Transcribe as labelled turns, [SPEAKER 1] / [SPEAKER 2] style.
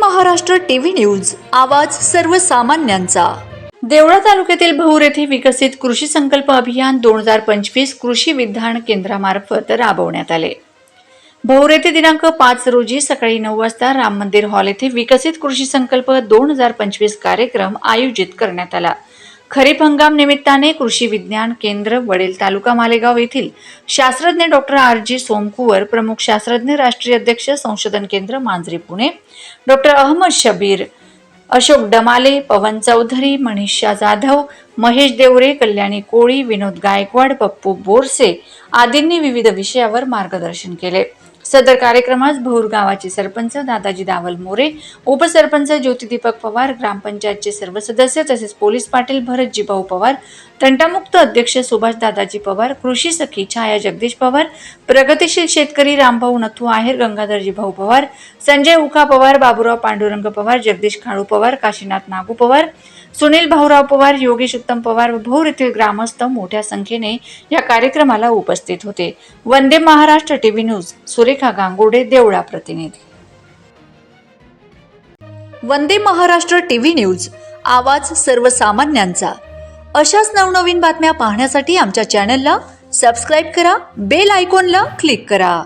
[SPEAKER 1] Maharashtra TV news आवाज सर्वसामान्यांचा. देवळा तालुक्यातील भौर येथे विकसित कृषी संकल्प अभियान दोन हजार पंचवीस कृषी विधान केंद्रामार्फत राबवण्यात आले. भौर येथे दिनांक पाच रोजी सकाळी नऊ वाजता राम मंदिर हॉल येथे विकसित कृषी संकल्प दोन हजार पंचवीस कार्यक्रम आयोजित करण्यात आला. खरीप हंगाम निमित्ताने कृषी विज्ञान केंद्र वडेल तालुका मालेगाव येथील शास्त्रज्ञ डॉक्टर आर जी सोमकुवर प्रमुख शास्त्रज्ञ राष्ट्रीय अध्यक्ष संशोधन केंद्र मांजरी पुणे. डॉक्टर अहमद शबीर अशोक डमाले पवन चौधरी मनीषा जाधव महेश देवरे कल्याणी कोळी विनोद गायकवाड पप्पू बोरसे आदींनी विविध विषयावर मार्गदर्शन केले. सदर कार्यक्रमास भौर गावाचे सरपंच दादाजी दावल मोरे उपसरपंच ज्योतिदीपक पवार ग्रामपंचायतचे सर्व सदस्य तसेच पोलीस पाटील भरतजी भाऊ पवार तंटामुक्त अध्यक्ष सुभाष दादाजी पवार कृषी सखी छाया जगदीश पवार प्रगतीशील शेतकरी रामभाऊ नथू आहेर गंगाधरजी भाऊ पवार संजय उखा पवार बाबूराव पांडुरंग पवार जगदीश खाडू पवार काशीनाथ नागू पवार सुनील भाऊराव पवार योगेश उत्तम पवार व भोर येथील ग्रामस्थ मोठ्या संख्येने या कार्यक्रमाला उपस्थित होते. वंदे महाराष्ट्र टीव्ही न्यूज सुरेखा गांगुडे देवळा प्रतिनिधी. वंदे महाराष्ट्र टीव्ही न्यूज आवाज सर्वसामान्यांचा. अशाच नवनवीन बातम्या पाहण्यासाठी आमच्या चॅनलला सबस्क्राईब करा बेल आयकॉनला क्लिक करा.